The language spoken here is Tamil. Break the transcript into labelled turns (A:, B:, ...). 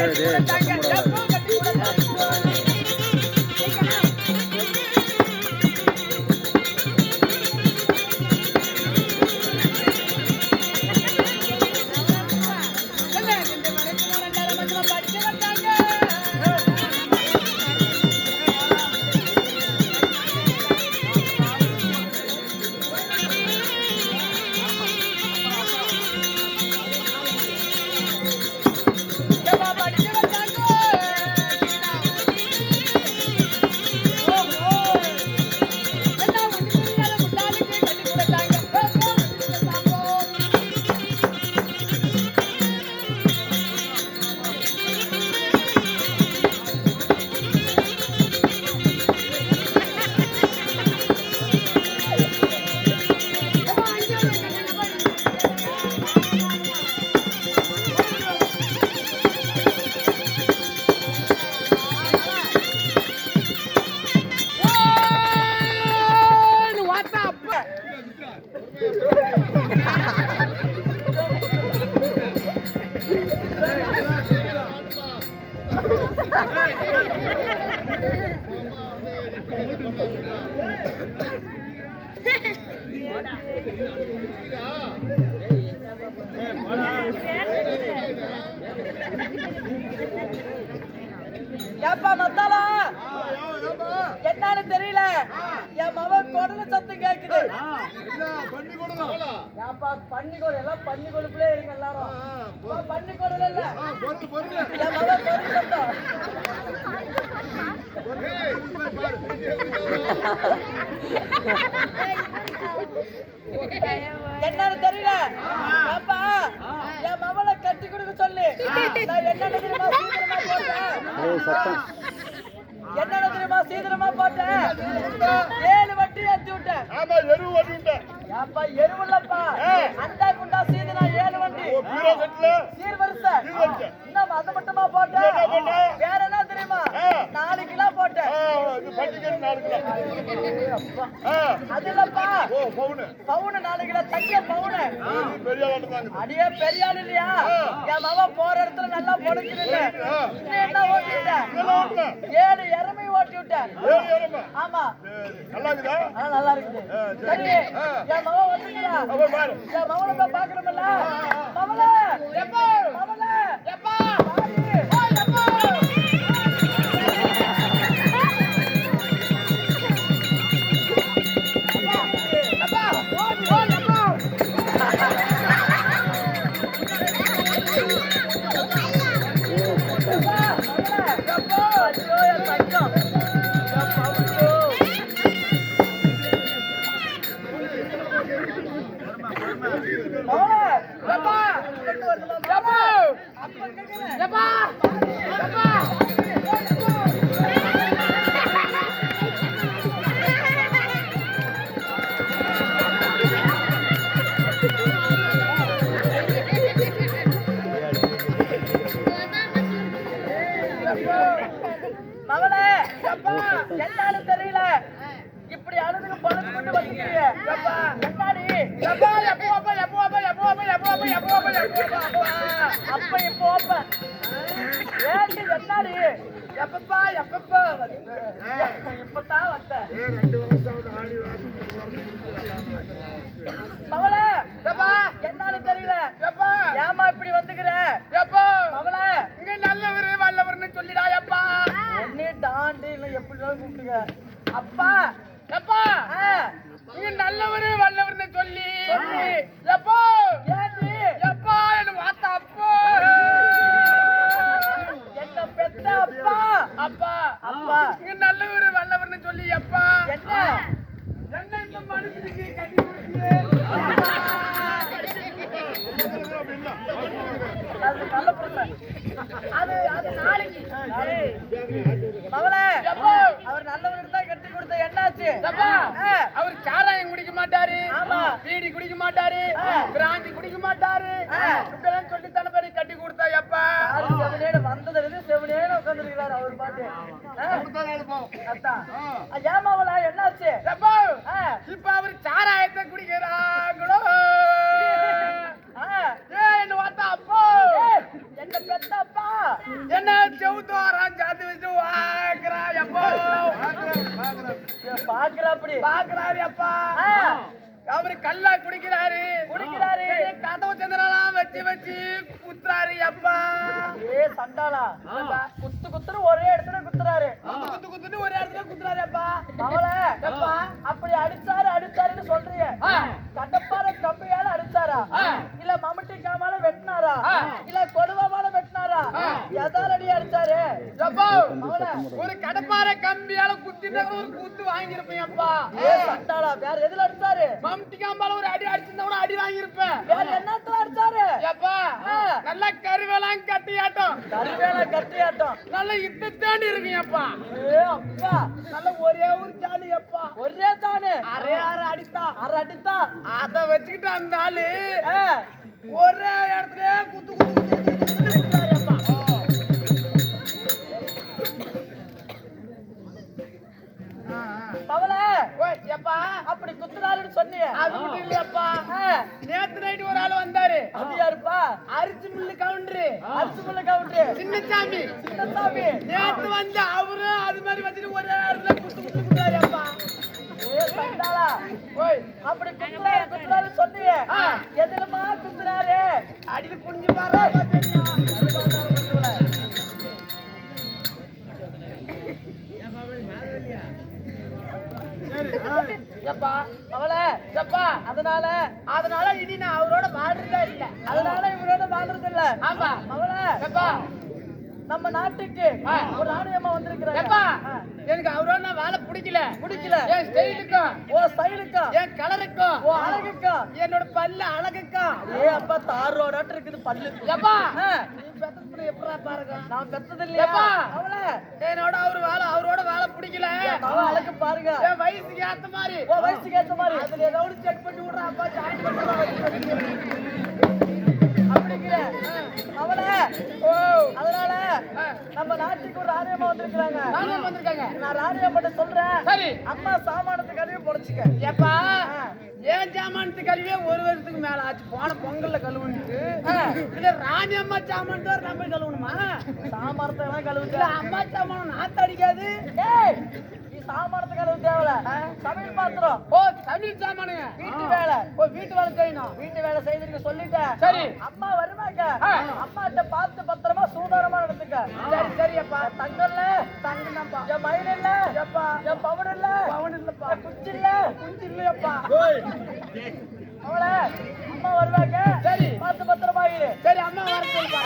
A: கட்டி கொடுத்தாங்க எப்போ ஏப்பா மத்தாலா என்னன்னு தெரியல. என் மகன் குடல சத்தம் கேக்குது. ஏப்பா பண்ணி கொடு எல்லாம் பண்ணி கொடுப்புலே இருங்க எல்லாரும். அப்பா, பண்ணி கொடுல இல்ல. என் மகன் குடல் சத்தம். என்னன்னு தெரியல ஏப்பா என் மகனை கட்டி கொடுக்க சொல்லு என்னன்னு தெரியுமா சீக்கிரமா போட்டேன் ஏழு வட்டி ஏத்தி விட்டேன்
B: ஆமா எருவு வட்டுட்டேன்
A: ஏப்பா எருவுல்லப்பா அண்டா குண்டா சீதனா ஏழு வண்டி. சீர்வரிசை
B: சீர்வரிசை.
A: இன்னும் அது மட்டுமா போட்டேன்
B: என்ன போட்ட?
A: வேற என்ன தெரியுமா
B: ஆ.
A: நாலு கிலோ போட்டேன்
B: இது பட்டிக்கல் நாலு கிலோ ஆ,
A: அது இல்லப்பா
B: ஓ பவுனு.
A: பவுனு நாலு கிலோ தங்கிய பவுனு.
B: பெரிய
A: அடியே பெரிய ஆள் இல்லையா? என் மகன் போற இடத்துல நல்லா. இன்னும் என்ன ஓட்டி. ஏழு இறமை ஓட்டி விட்டேன்.
B: எருமை.
A: ஆமா.
B: நல்லா இருக்குதா.
A: நல்லா இருக்குது. என்
B: அப்ப பாரு.
A: என் மகனை போய் மகளே என்னன்னு தெரியல. இப்படி அழுதுக்கு பழுது கொண்டு வந்துக்கிறீங்க என்னடி? அப்ப இப்போ அப்ப ஏண்டி என்னடி எப்பப்பா எப்பப்பா வந்த? இப்பதான் வந்த மகளே என்னன்னு தெரியல ஏமா அது அது நாளைக்கு. அவர் நல்லவருக்கு தான் கட்டி கொடுத்த என்னாச்சு?
B: அவர் சாராயம் குடிக்க மாட்டாரு. பீடி குடிக்க மாட்டாரு. பிராந்தி குடிக்க மாட்டாரு.
A: ஆ.
B: இப்படிலாம் சொல்லி தானே பேரு கட்டி கொடுத்தா எப்பா?
A: வந்ததுல இருந்து செவனேன்னு உட்காந்துருக்கிறாரு அவர் பாட்டு.
B: அத்தான் சாராயத்தை குடிக்கிறாங்களோ? என்ன செவுத்து வரான்
A: சாத்து வச்சு வாக்குறா பாக்குறா அப்படி
B: பாக்குறாரு அப்பா. அவரு கல்லா குடிக்கிறாரு.
A: குடிக்கிறாரு.
B: கதவு சந்திரலாம் வச்சு வச்சு குத்துறாரு.
A: சண்டாளா குத்து குத்துன்னு ஒரே இடத்துல குத்துறாரு.
B: குத்து குத்து குத்துன்னு ஒரு இடத்துல குத்துறாரு அப்பா
A: அவளை? அப்படி அடிச்சாரு அடிச்சாருன்னு சொல்றீங்க. கடப்பார கம்பியால அடிச்சாரா. இல்ல மம்முட்டி காமால வெட்டினாரா. இல்ல கொடுவாமால வெட்டினாரா
B: ஆ.
A: எதால அடி அடிச்சாரு
B: அப்பா
A: அவளை
B: ஒரு கடப்பார கம்பியால குத்திட்டு ஒரு குத்து வாங்கியிருப்பேன் அப்பா
A: ஏ சண்டாளா வேற எதுல அடிச்சாரு?
B: மம்டி காம்பால ஒரு அடி அடிச்சிருந்தா கூட அடி வாங்கியிருப்பேன்.
A: வேற என்னத்துல அடிச்சாரு?
B: அப்பா
A: ஆ.
B: நல்லா கருவேலாம் கட்டியாட்டம்.
A: கருவேல கட்டியாட்டம்.
B: நல்ல இட்டு தேடி இருக்கீங்க அப்பா
A: ஏ அப்பா.
B: நல்ல ஒரே ஒரு ஜாலி அப்பா
A: ஒரே தானே?
B: அரை அரை அடித்தா.
A: அரை அடித்தா?
B: அத வச்சுக்கிட்டு அந்த ஆளு. ஒரே இடத்துல குத்து குத்து சின்னசாமி
A: சின்னசாமி
B: நேத்து வந்து அவரும் அது மாதிரி வச்சுட்டு ஒரே இடத்துல குத்து குத்து ஓய்.
A: அப்படி குத்துறாரு குத்துறாரு சொன்னீங்க. எதுலமா குத்துறாரு?
B: அடியில குனிஞ்சு பாரு
A: நம்ம நாட்டுக்கு. ஒரு ராணியம்மா வந்திருக்கிறாங்க.
B: எனக்கு அவரோட வாழ பிடிக்கல.
A: பிடிக்கல.
B: என் ஸ்டைலுக்கும்
A: ஓ ஸ்டைலுக்கா?
B: என் கலருக்கும்
A: ஓ அழகுக்கா?
B: என்னோட பல்ல அழகுக்கும்
A: ஏ அப்பா தார் ரோடாட்டு இருக்குது பல்லு.
B: எப்பா பெத்தது எப்படா பாருங்க?
A: நான் பெத்தது இல்லையா
B: எப்பா?
A: அவளை?
B: என்னோட அவரு வாழ அவரோட வாழ பிடிக்கல.
A: அவ அழகு பாருங்க.
B: என் வயசுக்கு ஏத்த மாதிரி.
A: ஓ வயசுக்கு ஏத்த மாதிரி.
B: அதுல ஏதாவது செக் பண்ணி விடுறா அப்பா ஜாயின் பண்ணுறா
A: அப்படிங்கிற அவளை.
B: ஓ
A: அதனால. நம்ம நாட்டுக்கு ஒரு ராணியம்மா வந்திருக்கிறாங்க.
B: நானே வந்திருக்காங்க.
A: நான் ராணியம்மா சொல்றேன்.
B: சரி.
A: அம்மா சாமானத்து கழுவி பொழைச்சுக்க
B: எப்பா
A: ஆ.
B: ஏன் ஜாமானத்து கழுவியே ஒரு வருஷத்துக்கு மேல ஆச்சு? போன பொங்கல்ல கழுவுன்ட்டு
A: ஆ.
B: இல்ல ராணி அம்மா சாமான் தான் நம்ம கழுவணுமா?
A: சாமானத்தை எல்லாம்
B: அம்மா சாமான் நாத்து அடிக்காது.
A: ஏய் நீ சாமானத்தை கழுவு தேவையில்ல சமையல் பாத்திரம்.
B: ஓ தமிழ் சாமானுங்க.
A: வீட்டு வேலை.
B: ஓ வீட்டு வேலை செய்யணும்.
A: வீட்டு வேலை செய்திருக்க சொல்லிட்டேன்.
B: சரி.
A: அம்மா வருவாங்க. அம்மாட்ட பார்த்து பத்திரமா சூதாரமா நடந்துக்க.
B: சரி சரியப்பா.
A: தங்கம் இல்ல.
B: தங்கம் தான்ப்பா
A: என் மயில் இல்ல.
B: எப்பா?
A: என் பவுன் இல்ல.
B: பவன் இல்லப்பா.
A: குச்சி இல்ல.
B: குஞ்சு இல்லையப்பா.
A: அவளை அம்மா வருவாங்க.
B: சரி.
A: பார்த்து பத்திரமா
B: சரி அம்மா வர சொல்லுப்பா